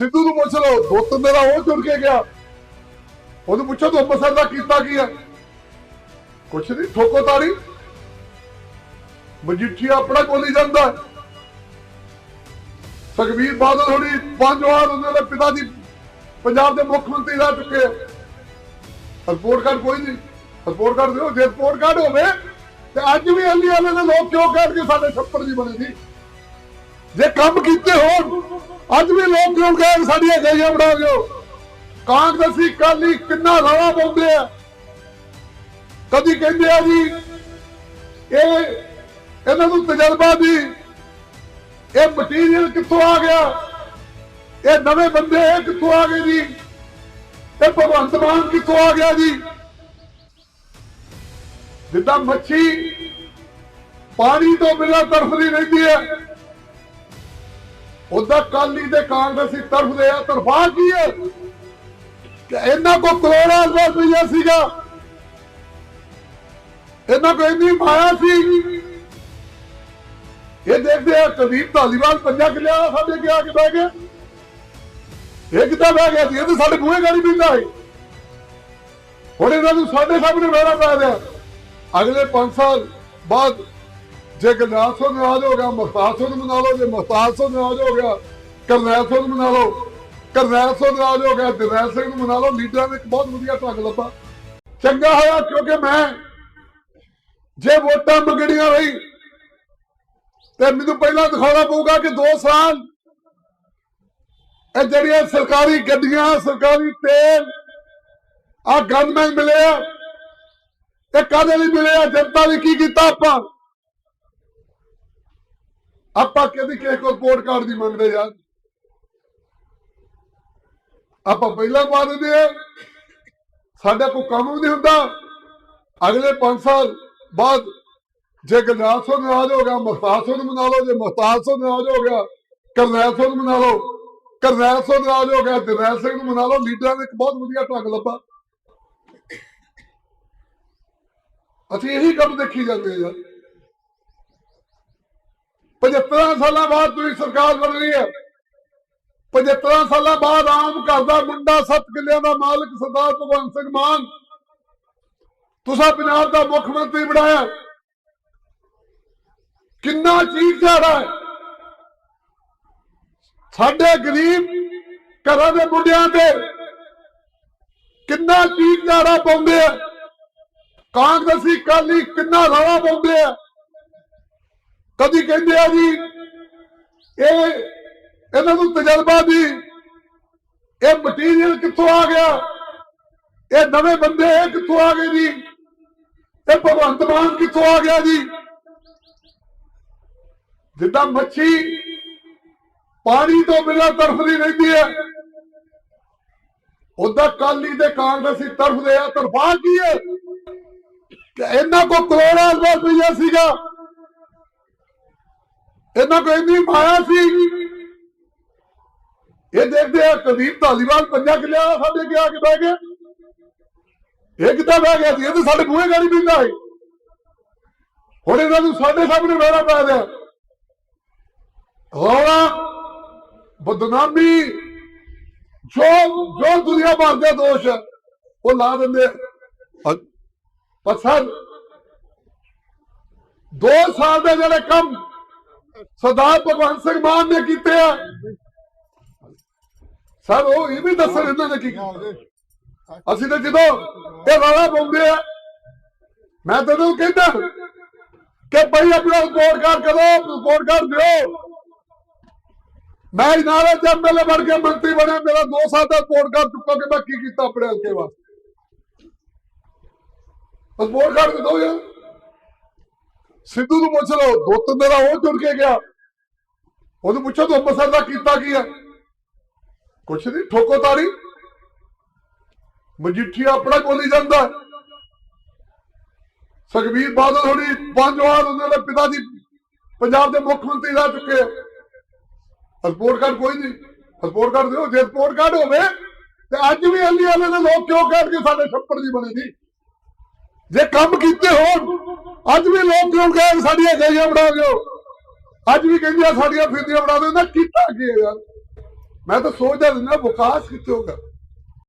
ਸਿੱਧੂ ਨੂੰ ਪੁੱਛ ਲਓ ਦੋ ਤਿੰਨ ਉਹ ਚੁਣ ਕੇ ਗਿਆ। ਉਹਨੂੰ ਪੁੱਛੋ ਤੂੰ ਅੰਮ੍ਰਿਤਸਰ ਦਾ ਕੀਤਾ ਕੀ ਹੈ? ਕੁਛ ਨਹੀਂ, ਠੋਕੋ ਤਾੜੀ। ਮਜੀਠੀਆ ਆਪਣਾ ਬੋਲੀ ਜਾਂਦਾ ਹੈ। ਬਾਦਲ ਹੋਣੀ ਪੰਜ ਵਾਰ ਉਹਨਾਂ ਦੇ ਪਿਤਾ ਜੀ ਪੰਜਾਬ ਦੇ ਮੁੱਖ ਮੰਤਰੀ ਰਹਿ ਚੁੱਕੇ ਆ। ਰਿਪੋਰਟ ਕਾਰਡ ਕੋਈ ਨਹੀਂ। ਰਿਪੋਰਟ ਕਾਰਡ ਦਿਓ, ਜੇ ਰਿਪੋਰਟ ਕਾਰਡ ਹੋਵੇ, ਤੇ ਅੱਜ ਵੀ ਅਲੀ ਵਾਲੇ ਦੇ ਲੋਕ ਕਿਉਂ ਕਹਿਣ ਕਿ ਸਾਡੇ ਛੱਪੜ ਜੀ ਬਣੇ ਸੀ? ਜੇ ਕੰਮ ਕੀਤੇ ਹੋਣ ਅੱਜ ਵੀ ਲੋਕ ਕਿਉਂ ਕਹਿਣ ਸਾਡੀਆਂ ਗਈਆਂ ਬਣਾ ਦਿਓ? ਕਾਂਗਰਸੀ ਕਾਲੀ ਕਿੰਨਾ ਰੌਲਾ ਪਾਉਂਦੇ ਆ? ਕਦੀ ਕਹਿੰਦੇ ਆ ਜੀ, ਇਹ ਇਹਨਾਂ ਨੂੰ ਤਜਰਬਾ ਦੀ ਇਹ ਮਟੀਰੀਅਲ ਕਿੱਥੋਂ ਆ ਗਿਆ? ਇਹ ਨਵੇਂ ਬੰਦੇ ਇਹ ਕਿੱਥੋਂ ਆ ਗਏ ਜੀ? ਇਹ ਭਗਵੰਤ ਮਾਨ ਕਿੱਥੋਂ ਆ ਗਿਆ ਜੀ? ਜਿੱਦਾਂ ਮੱਛੀ ਪਾਣੀ ਤੋਂ ਬਿਨਾਂ ਤਰਫਦੀ ਰਹਿੰਦੀ ਹੈ। ਉਹਦਾ ਕਾਲੀ ਤੇ ਕਾਂਗਰਸੀ ਤਰਫਦੇ ਆ, ਤਰਫਾ ਕੀ ਹੈ ਇਹਨਾਂ ਕੋ ਕਰੋੜਾਂ ਰੁਪਇਆ ਸੀਗਾ। ਇਹਨਾਂ ਕੋ ਇੰਨੀ ਮਾਇਆ ਸੀ। ਇਹ ਦੇਖਦੇ ਆ ਕਦੀਪ ਧਾਲੀਵਾਲ ਪੰਜਾਂ ਕਿਲਿਆ ਸਾਡੇ ਕਿਹਾ ਆ ਕੇ ਬਹਿ ਗਿਆ। ਇਹ ਕਿੱਦਾਂ ਬਹਿ ਗਿਆ ਸੀ? ਇਹ ਤਾਂ ਸਾਡੇ ਬੂਹੇ ਗਾੜੀ ਪਿੰਦਾ ਹੈ ਹੁਣ ਇਹਨਾਂ ਨੂੰ ਸਾਡੇ ਸਾਹਮਣੇ ਬਹਿਣਾ ਪੈ ਰਿਹਾ। ਅਗਲੇ 5 ਸਾਲ ਬਾਅਦ ਜੇ ਗਰਨਾਲ ਸਿੰਘ ਨਾਰਾਜ਼ ਹੋ ਗਿਆ ਮੁਖਤਾਰ ਸਿੰਘ ਨੂੰ ਮਨਾ ਲਓ ਜੇ ਮੁਖਤਾਰ ਸਿੰਘ ਨਾਰਾਜ਼ ਹੋ ਗਿਆ, ਕਰਨੈਲ ਸਿੰਘ ਮਨਾ ਲਓ ਕਰਨੈਲ ਸਿੰਘ ਨਾਰਾਜ਼ ਹੋ ਗਿਆ ਦਿਨੈਲ ਸਿੰਘ ਮਨਾ ਲਓ ਲੀਡਰਾਂ ਨੇ ਇੱਕ ਬਹੁਤ ਵਧੀਆ ਢੰਗ ਲੱਭਾ। ਚੰਗਾ ਹੋਇਆ ਕਿਉਂਕਿ ਮੈਂ ਜੇ ਵੋਟਾਂ ਮੰਗਣੀਆਂ ਰਹੀ ਤੇ ਮੈਨੂੰ ਪਹਿਲਾਂ ਦਿਖਾਉਣਾ ਪਊਗਾ ਕਿ 2 ਸਾਲ ਇਹ ਜਿਹੜੀਆਂ ਸਰਕਾਰੀ ਗੱਡੀਆਂ, ਸਰਕਾਰੀ ਤੇਲ ਆ ਗਨਮੈਨ ਮਿਲੇ ਆ, ਇਹ ਕਾਹਦੇ ਲਈ ਮਿਲੇ ਆ? ਜਨਤਾ ਲਈ ਕੀ ਕੀਤਾ ਆਪਾਂ? ਆਪਾਂ ਕਦੀ ਕਿਸੇ ਕੋਲ ਰਿਪੋਰਟ ਕਾਰਡ ਦੀ ਮੰਗਦੇ ਯਾਰ। ਆਪਾਂ ਪਹਿਲਾਂ ਪਾ ਦਿੰਦੇ ਆ। ਸਾਡਾ ਕੋਈ ਕੰਮ ਵੀ ਨਹੀਂ ਹੁੰਦਾ। ਅਗਲੇ 5 ਸਾਲ ਬਾਅਦ ਜੇ ਗਰਨਾਲ ਸਿੰਘ ਨਾਰਾਜ਼ ਹੋ ਗਿਆ ਮੁਖਤਾਰ ਸਿੰਘ ਨੂੰ ਮਨਾ ਲਓ। ਜੇ ਮੁਖਤਾਰ ਸਿੰਘ ਨਾਰਾਜ਼ ਹੋ ਗਿਆ, ਕਰਨੈਲ ਸਿੰਘ ਨੂੰ ਮਨਾ ਲਓ। ਕਰਨੈਲ ਸਿੰਘ ਨਾਰਾਜ਼ ਹੋ ਗਿਆ ਦਿਨੈਲ ਸਿੰਘ ਨੂੰ ਮਨਾ ਲਓ। ਲੀਡਰਾਂ ਨੇ ਇੱਕ ਬਹੁਤ ਵਧੀਆ ਢੰਗ ਲੱਭਾ। ਅਸੀਂ ਇਹੀ ਕੰਮ ਦੇਖੀ ਜਾਂਦੇ ਆ ਯਾਰ। 75 ਸਾਲਾਂ ਬਾਅਦ ਤੁਸੀਂ ਸਰਕਾਰ ਬਣ ਰਹੀ ਹੈ। 75 ਸਾਲਾਂ ਬਾਅਦ ਆਮ ਘਰ ਦਾ ਮੁੰਡਾ ਸੱਤ ਕਿੱਲਿਆਂ ਦਾ ਮਾਲਕ ਸਰਦਾਰ ਭਗਵੰਤ ਸਿੰਘ ਮਾਨ। ਤੁਸੀਂ ਪੰਜਾਬ ਦਾ ਮੁੱਖ ਮੰਤਰੀ ਬਣਾਇਆ ਕਿੰਨਾ ਚੀਕ ਝਾੜਾ ਹੈ। ਸਾਡੇ ਗਰੀਬ ਘਰਾਂ ਦੇ ਮੁੰਡਿਆਂ ਤੇ ਕਿੰਨਾ ਚੀਕ ਝਾੜਾ ਪਾਉਂਦੇ ਆ। ਕਾਂਗਰਸੀ ਕਾਲੀ ਕਿੰਨਾ ਰੌਲਾ ਪਾਉਂਦੇ ਆ। ਕਦੀ ਕਹਿੰਦੇ ਆ ਜੀ, ਇਹ ਇਹਨਾਂ ਨੂੰ ਤਜਰਬਾ ਦੀ, ਇਹ ਮਟੀਰੀਅਲ ਕਿੱਥੋਂ ਆ ਗਿਆ? ਇਹ ਨਵੇਂ ਬੰਦੇ ਇਹ ਕਿੱਥੋਂ ਆ ਗਏ ਜੀ? ਇਹ ਭਗਵੰਤ ਮਾਨ ਕਿੱਥੋਂ ਆ ਗਿਆ ਜੀ? ਜਿੱਦਾਂ ਮੱਛੀ ਪਾਣੀ ਤੋਂ ਬਿਨਾਂ ਤਰਫਦੀ ਰਹਿੰਦੀ ਹੈ ਉਹਦਾ ਕਾਲੀ ਤੇ ਕਾਂਗਰਸੀ ਤਰਫਦੇ ਆ ਤਰਫਾ ਕੀ ਹੈ? ਕਿ ਇਹਨਾਂ ਕੋ ਕਰੋੜਾਂ ਰੁਪਇਆ ਸੀਗਾ। ਇਹਨਾਂ ਕੋਈ ਇੰਨੀ ਮਾਇਆ ਸੀ। ਇਹ ਦੇਖਦੇ ਆ ਕਦੀਪ ਧਾਲੀਵਾਲ ਪੰਜਾਂ ਕਿਲਿਆਂ ਸਾਡੇ ਅੱਗੇ ਆ ਕੇ ਬਹਿ ਗਿਆ। ਇਹ ਕਿੱਦਾਂ ਬਹਿ ਗਿਆ ਸੀ? ਇਹ ਤਾਂ ਸਾਡੇ ਬੂਹੇ ਗਾੜੀ ਪਿੰਦਾ ਹੈ ਹੁਣ ਇਹਨਾਂ ਨੂੰ ਸਾਡੇ ਸਾਹਮਣੇ ਬਹਿਣਾ ਪੈ ਰਿਹਾ। ਰੌਲਾ, ਬਦਨਾਮੀ, ਜੋ ਜੋ ਦੁਨੀਆ ਭਰ ਦੇ ਦੋਸ਼ ਉਹ ਲਾ ਦਿੰਦੇ ਆ। ਅ- ਦੋ ਸਾਲ ਦੇ ਜਿਹੜੇ ਕੰਮ ਸਰਦਾਰ ਭਗਵੰਤ ਸਿੰਘ ਮਾਨ ਨੇ ਕੀਤੇ ਆ। ਸਰ ਉਹ ਇਹ ਵੀ ਦੱਸਣ ਇਹਨਾਂ ਨੇ ਕੀ ਅਸੀਂ ਤਾਂ ਜਦੋਂ ਇਹ ਰੌਲਾ ਪਾਉਂਦੇ ਆ, ਮੈਂ ਤੈਨੂੰ ਕਹਿੰਦਾ ਕਿ ਭਾਈ ਆਪਣਾ ਰਿਪੋਰਟ ਕਾਰਡ ਕਰੋ ਰਿਪੋਰਟ ਕਾਰਡ ਦਿਓ। ਮੈਂ ਨਾਲੇ ਚ ਐਮਐਲਏ ਬਣ ਕੇ ਮੰਤਰੀ ਬਣਿਆ, ਮੇਰਾ 2 ਸਾਲ ਦਾ ਰਿਪੋਰਟ ਕਾਰਡ ਚੁੱਕਾ ਕਿ ਮੈਂ ਕੀ ਕੀਤਾ ਆਪਣੇ ਹਲਕੇ ਵਾਸਤੇ। ਰਿਪੋਰਟ ਕਾਰਡ ਦਿਓ ਯਾਰ। ਸਿੱਧੂ ਨੂੰ ਪੁੱਛ ਲਓ ਦੋ ਤਿੰਨ ਦਿਨ ਉਹ ਚੁਣ ਕੇ ਗਿਆ। ਉਹਨੂੰ ਪੁੱਛੋ ਤੂੰ ਅੰਮ੍ਰਿਤਸਰ ਦਾ ਕੀਤਾ ਕੀ ਹੈ। ਕੁਛ ਨਹੀਂ, ਠੋਕੋ ਤਾੜੀ। ਮਜੀਠੀਆ ਆਪਣਾ ਬੋਲੀ ਜਾਂਦਾ ਸੁਖਬੀਰ ਬਾਦਲ ਹੋਣੀ ਪੰਜ ਵਾਰ ਉਹਨਾਂ ਦੇ ਪਿਤਾ ਜੀ ਪੰਜਾਬ ਦੇ ਮੁੱਖ ਮੰਤਰੀ ਰਹਿ ਚੁੱਕੇ ਆ। ਰਿਪੋਰਟ ਕਾਰਡ ਕੋਈ ਨਹੀਂ। ਰਿਪੋਰਟ ਕਾਰਡ ਦਿਓ, ਜੇ ਰਿਪੋਰਟ ਕਾਰਡ ਹੋਵੇ, ਤੇ ਅੱਜ ਵੀ ਅਲੀ ਵਾਲੇ ਦੇ ਲੋਕ ਕਿਉਂ ਕਹਿਣ ਕਿ ਸਾਡੇ ਛੱਪੜ ਦੀ ਬਣੇ ਸੀ? ਜੇ ਕੰਮ ਕੀਤੇ ਹੋਣ ਅੱਜ ਵੀ ਲੋਕ ਕਿਉਂ ਕਹਿਣ ਸਾਡੀਆਂ ਗਈਆਂ ਬਣਾ ਦਿਓ? ਅੱਜ ਵੀ ਕਹਿੰਦੇ ਸਾਡੀਆਂ ਫਿਰਦੀਆਂ ਬਣਾ ਦਿਓ। ਨਾ ਕੀਤਾ ਕੀ ਯਾਰ? ਮੈਂ ਤਾਂ ਸੋਚਦਾ ਰਹਿੰਦਾ ਵਿਕਾਸ ਕਿੱਥੇ ਹੋਗਾ